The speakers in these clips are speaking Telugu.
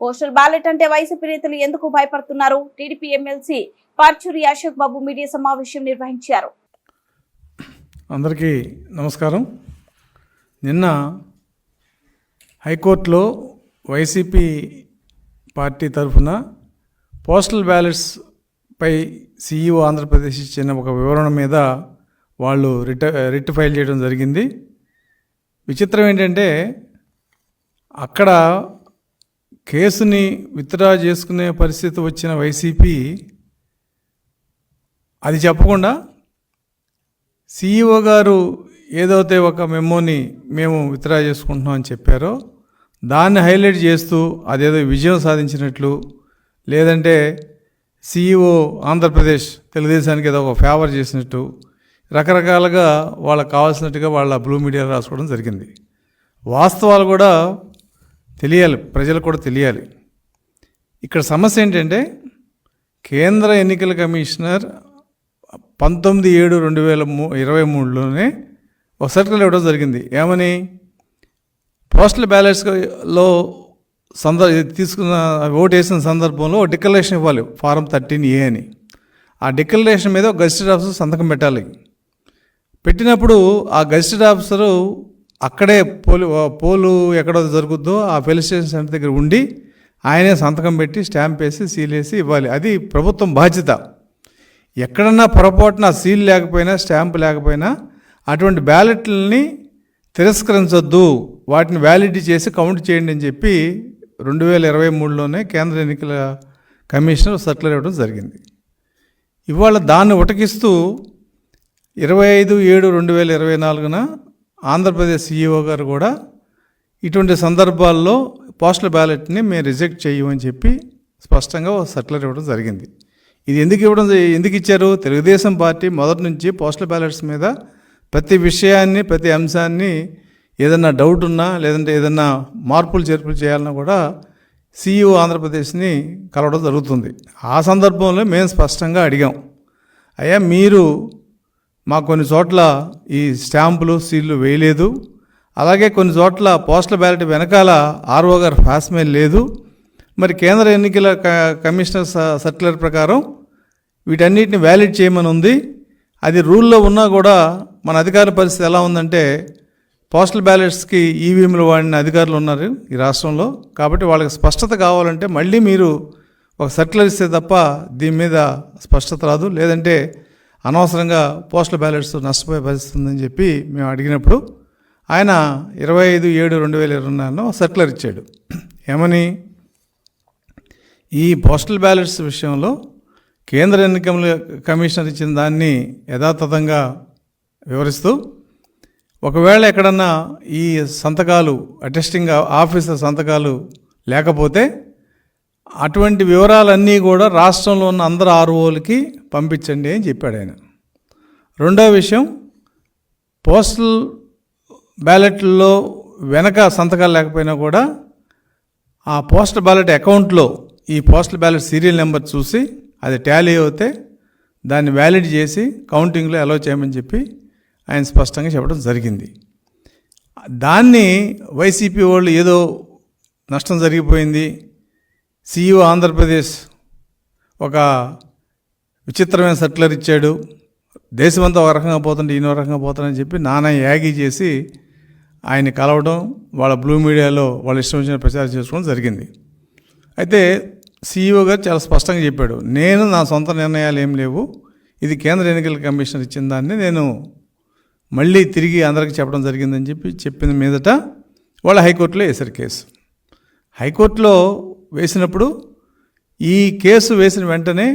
పోస్టల్ బ్యాలెట్ అంటే వైసీపీ నేతలు ఎందుకు భయపడుతున్నారు? TDP MLC Paruchuri Ashok Babu media సమావేశం నిర్వహించారు. అందరికీ నమస్కారం. నిన్న హైకోర్టులో వైసీపీ పార్టీ తరఫున పోస్టల్ బ్యాలెట్స్ పై సీఈఓ ఆంధ్రప్రదేశ్ ఇచ్చిన ఒక వివరణ మీద వాళ్ళు రిట రిట్ ఫైల్ చేయడం జరిగింది. విచిత్రం ఏంటంటే అక్కడ కేసుని విత్డ్రా చేసుకునే పరిస్థితి వచ్చిన వైసీపీ అది చెప్పకుండా సీఈఓ గారు ఏదైతే ఒక మెమోని మేము విత్డ్రా చేసుకుంటున్నాం అని చెప్పారో దాన్ని హైలైట్ చేస్తూ అదేదో విజయం సాధించినట్లు లేదంటే సీఈఓ ఆంధ్రప్రదేశ్ తెలుగుదేశానికి ఏదో ఒక ఫేవర్ చేసినట్టు రకరకాలుగా వాళ్ళకి కావాల్సినట్టుగా వాళ్ళ బ్లూ మీడియా రాసుకోవడం జరిగింది. వాస్తవాలు కూడా తెలియాలి ప్రజలకు కూడా తెలియాలి. ఇక్కడ సమస్య ఏంటంటే కేంద్ర ఎన్నికల కమిషనర్ పంతొమ్మిది ఏడు రెండు వేల మూ ఇరవై మూడులోనే ఒక సర్కిల్ ఇవ్వడం జరిగింది. ఏమని? పోస్టల్ బ్యాలెట్స్లో సంద తీసుకున్న ఓటు వేసిన సందర్భంలో డిక్లరేషన్ ఇవ్వాలి ఫారం థర్టీన్ ఏ అని. ఆ డిక్లరేషన్ మీద ఒక గజిస్టెడ్ ఆఫీసర్ సంతకం పెట్టాలి. పెట్టినప్పుడు ఆ గజిస్టర్ ఆఫీసరు అక్కడే పోలు పోలు ఎక్కడ జరుగుద్దో ఆ పోలీస్ స్టేషన్ సెంటర్ దగ్గర ఉండి ఆయనే సంతకం పెట్టి స్టాంప్ వేసి సీల్ వేసి ఇవ్వాలి. అది ప్రభుత్వం బాధ్యత. ఎక్కడన్నా పొరపాటున సీల్ లేకపోయినా స్టాంప్ లేకపోయినా అటువంటి బ్యాలెట్లని తిరస్కరించొద్దు. వాటిని వ్యాలిడిటీ చేసి కౌంట్ చేయండి అని చెప్పి రెండు వేల ఇరవై మూడులోనే కేంద్ర ఎన్నికల కమిషనర్ సర్కులర్ ఇవ్వడం జరిగింది. ఇవాళ దాన్ని ఉటకిస్తూ ఇరవై ఐదు ఏడు రెండు వేల ఇరవై నాలుగున ఆంధ్రప్రదేశ్ సీఈఓ గారు కూడా ఇటువంటి సందర్భాల్లో పోస్టల్ బ్యాలెట్ని మేము రిజెక్ట్ చేయమని చెప్పి స్పష్టంగా ఒక సర్కులర్ ఇవ్వడం జరిగింది. ఇది ఎందుకు ఇవ్వడం ఎందుకు ఇచ్చారు? తెలుగుదేశం పార్టీ మొదటి నుంచి పోస్టల్ బ్యాలెట్స్ మీద ప్రతి విషయాన్ని ప్రతి అంశాన్ని ఏదన్నా డౌట్ ఉన్నా లేదంటే ఏదన్నా మార్పులు చేర్పులు చేయాలన్నా కూడా సీఈఓ ఆంధ్రప్రదేశ్ని కలవడం జరుగుతుంది. ఆ సందర్భంలో మేము స్పష్టంగా అడిగాం. అయ్యా మీరు మా కొన్ని చోట్ల ఈ స్టాంపులు సీళ్ళు వేయలేదు. అలాగే కొన్ని చోట్ల పోస్టల్ బ్యాలెట్ వెనకాల ఆర్ఓ గారు ఫాస్మెయిల్ లేదు. మరి కేంద్ర ఎన్నికల క- కమిషనర్ స- సర్క్యులర్ ప్రకారం వీటన్నిటిని వ్యాలిడ్ చేయమని ఉంది. అది రూల్లో ఉన్నా కూడా మన అధికార పరిస్థితి ఎలా ఉందంటే పోస్టల్ బ్యాలెట్స్కి ఈవీఎంలు వాడిన అధికారులు ఉన్నారు ఈ రాష్ట్రంలో. కాబట్టి వాళ్ళకి స్పష్టత కావాలంటే మళ్ళీ మీరు ఒక సర్క్యులర్ ఇస్తే తప్ప దీని మీద స్పష్టత రాదు. లేదంటే అనవసరంగా పోస్టల్ బ్యాలెట్స్ నష్టపోయే పరిస్థితి ఉందని చెప్పి మేము అడిగినప్పుడు ఆయన ఇరవై ఐదు ఏడు రెండు వేల ఇరవై నాలుగులో సర్క్యులర్ ఇచ్చాడు. ఏమని? ఈ పోస్టల్ బ్యాలెట్స్ విషయంలో కేంద్ర ఎన్నికల కమిషనర్ ఇచ్చిన దాన్ని యథాతథంగా వివరిస్తూ ఒకవేళ ఎక్కడన్నా ఈ సంతకాలు అటెస్టింగ్ ఆఫీసర్ సంతకాలు లేకపోతే అటువంటి వివరాలన్నీ కూడా రాష్ట్రంలో ఉన్న అందరు ఆర్ఓలకి పంపించండి అని చెప్పాడు ఆయన. రెండో విషయం పోస్టల్ బ్యాలెట్లో వెనక సంతకాలు లేకపోయినా కూడా ఆ పోస్టల్ బ్యాలెట్ అకౌంట్లో ఈ పోస్టల్ బ్యాలెట్ సీరియల్ నెంబర్ చూసి అది టాలీ అవుతే దాన్ని వ్యాలిడ్ చేసి కౌంటింగ్లో అలో చేయమని చెప్పి ఆయన స్పష్టంగా చెప్పడం జరిగింది. దాన్ని వైసీపీ వాళ్ళు ఏదో నష్టం జరిగిపోయింది సీఈఓ ఆంధ్రప్రదేశ్ ఒక విచిత్రమైన సర్క్యులర్ ఇచ్చాడు. దేశమంతా ఒక రకంగా పోతుంటే ఈయన ఒక రకంగా పోతానని చెప్పి నానా యాగి చేసి ఆయన కలవడం వాళ్ళ బ్లూ మీడియాలో వాళ్ళ ఇష్టం వచ్చిన ప్రచారం చేసుకోవడం జరిగింది. అయితే సీఈఓ గారు చాలా స్పష్టంగా చెప్పాడు నేను నా సొంత నిర్ణయాలు ఏం లేవు. ఇది కేంద్ర ఎన్నికల కమిషన్ ఇచ్చిన దాన్ని నేను మళ్ళీ తిరిగి అందరికీ చెప్పడం జరిగిందని చెప్పి చెప్పిన మీదట వాళ్ళ హైకోర్టులో వేశారు కేసు. హైకోర్టులో వేసినప్పుడు ఈ కేసు వేసిన వెంటనే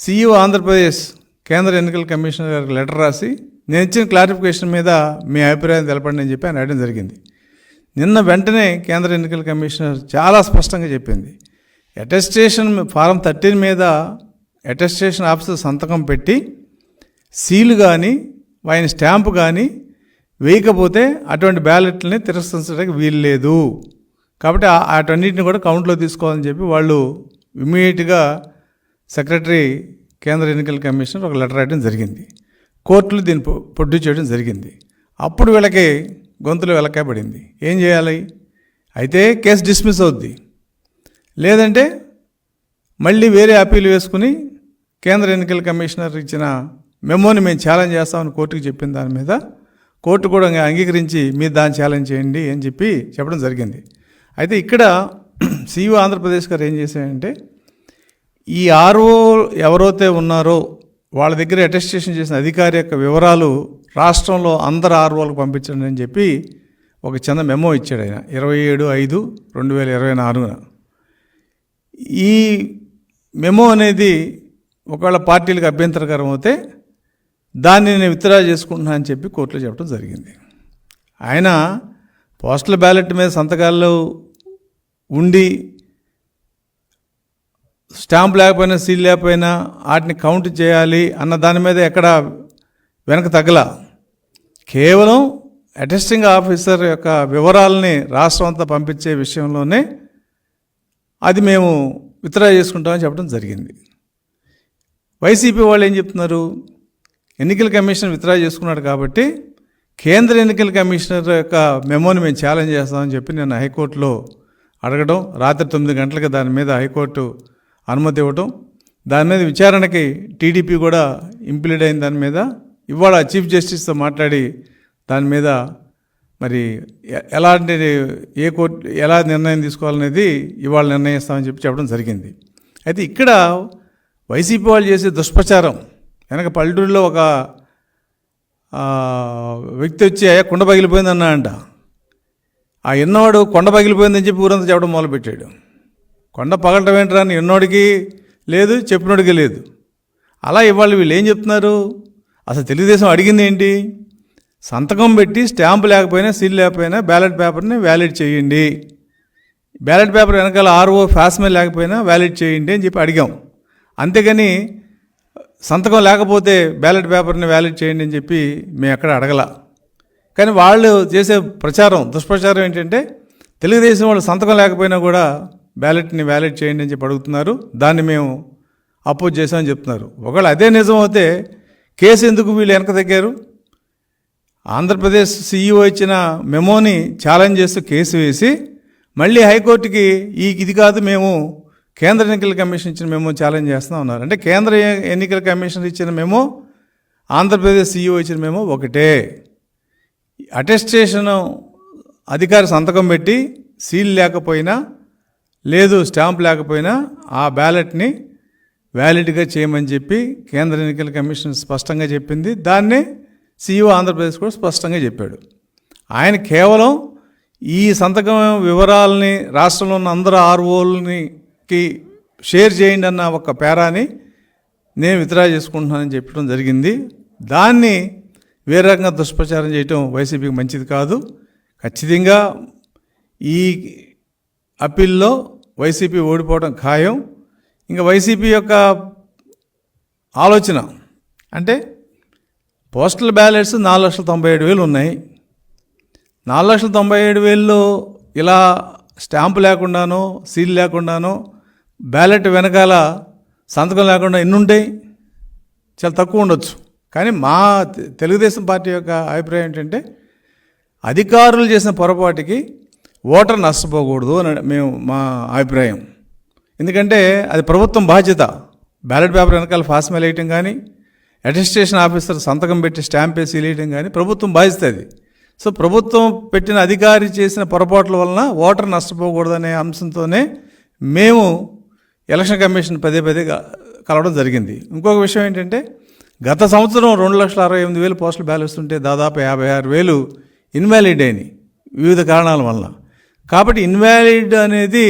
సీఈఓ ఆంధ్రప్రదేశ్ కేంద్ర ఎన్నికల కమిషనర్ గారికి లెటర్ రాసి నేను ఇచ్చిన క్లారిఫికేషన్ మీద మీ అభిప్రాయం తెలపండి అని చెప్పి ఆయన అడగడం జరిగింది. నిన్న వెంటనే కేంద్ర ఎన్నికల కమిషనర్ చాలా స్పష్టంగా చెప్పింది. అటెస్టేషన్ ఫారం థర్టీన్ మీద అటెస్టేషన్ ఆఫీసర్ సంతకం పెట్టి సీలు కానీ ఆయన స్టాంపు కానీ వేయకపోతే అటువంటి బ్యాలెట్లని తిరస్కరించడానికి వీలు లేదు కాబట్టి అటన్నిటిని వాటన్నిటిని కూడా కౌంట్లో తీసుకోవాలని చెప్పి వాళ్ళు ఇమీడియట్గా సెక్రటరీ కేంద్ర ఎన్నికల కమిషనర్ ఒక లెటర్ రాయడం జరిగింది. కోర్టులు దీన్ని ప్రొడ్యూస్ చేయడం జరిగింది. అప్పుడు వీళ్ళకి గొంతులు వెలకబడింది ఏం చేయాలి? అయితే కేసు డిస్మిస్ అవుద్ది. లేదంటే మళ్ళీ వేరే అప్పీల్ వేసుకుని కేంద్ర ఎన్నికల కమిషనర్ ఇచ్చిన మెమోని మేము ఛాలెంజ్ చేస్తామని కోర్టుకు చెప్పిన దాని మీద కోర్టు కూడా అంగీకరించి మీరు దాన్ని ఛాలెంజ్ చేయండి అని చెప్పి చెప్పడం జరిగింది. అయితే ఇక్కడ సీఈఓ ఆంధ్రప్రదేశ్ గారు ఏం చేశారంటే ఈ ఆర్ఓ ఎవరైతే ఉన్నారో వాళ్ళ దగ్గర అటెస్టేషన్ చేసిన అధికారి యొక్క వివరాలు రాష్ట్రంలో అందరు ఆర్ఓలకు పంపించండి అని చెప్పి ఒక చిన్న మెమో ఇచ్చాడు ఆయన. ఇరవై ఏడు ఐదు రెండు వేల ఇరవై నాలుగున. ఈ మెమో అనేది ఒకవేళ పార్టీలకు అభ్యంతరకరం అయితే దాన్ని నేను విత్డ్రా చేసుకుంటున్నా అని చెప్పి కోర్టులో చెప్పడం జరిగింది. ఆయన పోస్టల్ బ్యాలెట్ మీద సంతకాల్లో ఉండి స్టాంప్ లేకపోయినా సీల్ లేకపోయినా వాటిని కౌంట్ చేయాలి అన్న దాని మీద ఎక్కడ వెనక తగ్గల. కేవలం అటెస్టింగ్ ఆఫీసర్ యొక్క వివరాలని రాష్ట్రం అంతా పంపించే విషయంలోనే అది మేము విత్డ్రా చేసుకుంటామని చెప్పడం జరిగింది. వైసీపీ వాళ్ళు ఏం చెప్తున్నారు? ఎన్నికల కమిషన్ విత్డ్రా చేసుకున్నాడు కాబట్టి కేంద్ర ఎన్నికల కమిషనర్ యొక్క మెమోని మేము ఛాలెంజ్ చేస్తామని చెప్పి నేను హైకోర్టులో అడగడం రాత్రి తొమ్మిది గంటలకు దాని మీద హైకోర్టు అనుమతి ఇవ్వటం దాని మీద విచారణకి టీడీపీ కూడా ఇంప్లీడ్ అయిన దాని మీద ఇవాళ చీఫ్ జస్టిస్తో మాట్లాడి దాని మీద మరి ఎ- ఎలాంటి ఏ కోర్టు ఎలా నిర్ణయం తీసుకోవాలనేది ఇవాళ నిర్ణయిస్తామని చెప్పి చెప్పడం జరిగింది. అయితే ఇక్కడ వైసీపీ వాళ్ళు చేసే దుష్ప్రచారం వెనక పల్లెటూరులో ఒక వ్యక్తి వచ్చి "అయ్యా, కుండ పగిలిపోయింది అన్నా అంట ఆ ఎన్నోడు కొండ పగిలిపోయిందని చెప్పి ఊరంతా చెప్పడం మొదలుపెట్టాడు. కొండ పగలటం ఏంట్రా అని ఎన్నోడికి లేదు చెప్పినోడికి లేదు. అలా ఇవాళ వీళ్ళు ఏం చెప్తున్నారు? అసలు తెలుగుదేశం అడిగింది ఏంటి? సంతకం పెట్టి స్టాంపు లేకపోయినా సీల్ లేకపోయినా బ్యాలెట్ పేపర్ని వ్యాలిడ్ చేయండి. బ్యాలెట్ పేపర్ వెనకాల ఆర్ఓ ఫ్యాస్మే లేకపోయినా వ్యాలిడ్ చేయండి అని చెప్పి అడిగాం. అంతేగాని సంతకం లేకపోతే బ్యాలెట్ పేపర్ని వ్యాలిడ్ చేయండి అని చెప్పి మేము ఎక్కడ అడగల. కానీ వాళ్ళు చేసే ప్రచారం దుష్ప్రచారం ఏంటంటే తెలుగుదేశం వాళ్ళు సంతకం లేకపోయినా కూడా బ్యాలెట్ని వ్యాలెట్ చేయండి అని చెప్పి అడుగుతున్నారు. దాన్ని మేము అపోజ్ చేసామని చెప్తున్నారు. ఒకవేళ అదే నిజం అయితే కేసు ఎందుకు వీళ్ళు వెనక తగ్గారు ఆంధ్రప్రదేశ్ సీఈఓ ఇచ్చిన మెమోని ఛాలెంజ్ చేస్తూ కేసు వేసి మళ్ళీ హైకోర్టుకి ఈ ఇది కాదు మేము కేంద్ర ఎన్నికల కమిషన్ ఇచ్చిన మెమో ఛాలెంజ్ చేస్తున్నాం ఉన్నారు అంటే కేంద్ర ఎన్నికల కమిషన్ ఇచ్చిన మెమో ఆంధ్రప్రదేశ్ సీఈఓ ఇచ్చిన మెమో ఒకటే. అటెస్టేషన్ అధికారి సంతకం పెట్టి సీల్ లేకపోయినా లేదు స్టాంప్ లేకపోయినా ఆ బ్యాలెట్ని వ్యాలిడ్గా చేయమని చెప్పి కేంద్ర ఎన్నికల కమిషన్ స్పష్టంగా చెప్పింది. దాన్నే సీఈఓ ఆంధ్రప్రదేశ్ కూడా స్పష్టంగా చెప్పాడు. ఆయన కేవలం ఈ సంతకం వివరాలని రాష్ట్రంలో ఉన్న అందరు ఆర్ఓలకి షేర్ చేయండి అన్న ఒక పేరాని నేను విత్డ్రా చేసుకుంటున్నానని చెప్పడం జరిగింది. దాన్ని వేరే రకంగా దుష్ప్రచారం చేయటం వైసీపీకి మంచిది కాదు. ఖచ్చితంగా ఈ అప్పీల్లో వైసీపీ ఓడిపోవడం ఖాయం. ఇంకా వైసీపీ యొక్క ఆలోచన అంటే పోస్టల్ బ్యాలెట్స్ నాలుగు లక్షల తొంభై ఏడు వేలు ఉన్నాయి. నాలుగు లక్షల తొంభై ఏడు వేలు ఇలా స్టాంపు లేకుండానో సీల్ లేకుండానో బ్యాలెట్ వెనకాల సంతకం లేకుండా ఎన్ని ఉంటాయి చాలా తక్కువ ఉండొచ్చు. కానీ మా తెలుగుదేశం పార్టీ యొక్క అభిప్రాయం ఏంటంటే అధికారులు చేసిన పొరపాటుకి ఓటర్ నష్టపోకూడదు అని మేము మా అభిప్రాయం. ఎందుకంటే అది ప్రభుత్వం బాధ్యత. బ్యాలెట్ పేపర్ వెనకాల ఫాస్మెల్ వేయటం కానీ అటెస్టేషన్ ఆఫీసర్ సంతకం పెట్టి స్టాంప్ వేసి వేయటం కానీ ప్రభుత్వం బాధ్యత అది. సో ప్రభుత్వం పెట్టిన అధికారి చేసిన పొరపాట్ల వలన ఓటర్ నష్టపోకూడదనే అంశంతోనే మేము ఎలక్షన్ కమిషన్ పదే పదే కలవడం జరిగింది. ఇంకొక విషయం ఏంటంటే గత సంవత్సరం రెండు లక్షల అరవై ఎనిమిది వేలు పోస్టల్ బ్యాలెన్స్ ఉంటే దాదాపు యాభై ఆరు వేలు ఇన్వాలిడ్ అయినాయి వివిధ కారణాల వలన కాబట్టి ఇన్వాలిడ్ అనేది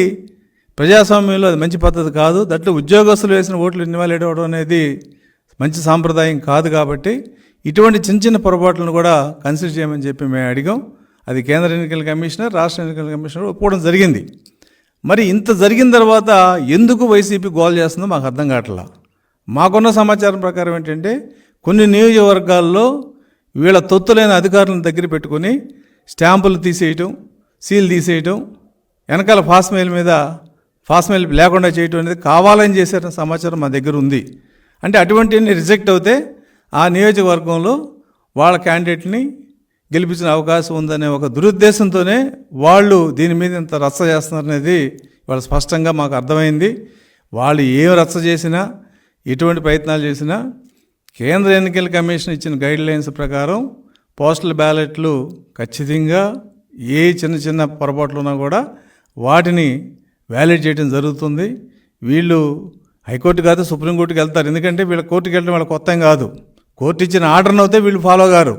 ప్రజాస్వామ్యంలో అది మంచి పద్ధతి కాదు. దట్లు ఉద్యోగస్తులు వేసిన ఓట్లు ఇన్వాలిడ్ అవ్వడం అనేది మంచి సాంప్రదాయం కాదు కాబట్టి ఇటువంటి చిన్న చిన్న పొరపాట్లను కూడా కన్సిడర్ చేయమని చెప్పి మేము అడిగాం. అది కేంద్ర ఎన్నికల కమిషనర్ రాష్ట్ర ఎన్నికల కమిషనర్ ఒప్పుకోవడం జరిగింది. మరి ఇంత జరిగిన తర్వాత ఎందుకు వైసీపీ గోల్ చేస్తుందో మాకు అర్థం కావట్లా. మాకున్న సమాచారం ప్రకారం ఏంటంటే కొన్ని నియోజకవర్గాల్లో వీళ్ళ తొత్తులైన అధికారులను దగ్గర పెట్టుకొని స్టాంపులు తీసేయటం సీల్ తీసేయటం వెనకాల ఫాస్మెయిల్ మీద ఫాస్మెయిల్ లేకుండా చేయటం అనేది కావాలని చేసిన సమాచారం మా దగ్గర ఉంది. అంటే అటువంటివన్నీ రిజెక్ట్ అవుతే ఆ నియోజకవర్గంలో వాళ్ళ క్యాండిడేట్ని గెలిపించిన అవకాశం ఉందనే ఒక దురుద్దేశంతోనే వాళ్ళు దీని మీద ఇంత రచ్చ చేస్తున్నారనేది వాళ్ళు స్పష్టంగా మాకు అర్థమైంది. వాళ్ళు ఏం రచ్చ చేసినా ఎటువంటి ప్రయత్నాలు చేసినా కేంద్ర ఎన్నికల కమిషన్ ఇచ్చిన గైడ్ లైన్స్ ప్రకారం పోస్టల్ బ్యాలెట్లు ఖచ్చితంగా ఏ చిన్న చిన్న పొరపాట్లు ఉన్నా కూడా వాటిని వ్యాలిడ్ చేయడం జరుగుతుంది. వీళ్ళు హైకోర్టు కాదు సుప్రీంకోర్టుకి వెళ్తారు. ఎందుకంటే వీళ్ళ కోర్టుకి వెళ్ళడం వాళ్ళ కొత్త కాదు. కోర్టు ఇచ్చిన ఆర్డర్ని అయితే వీళ్ళు ఫాలో గారు.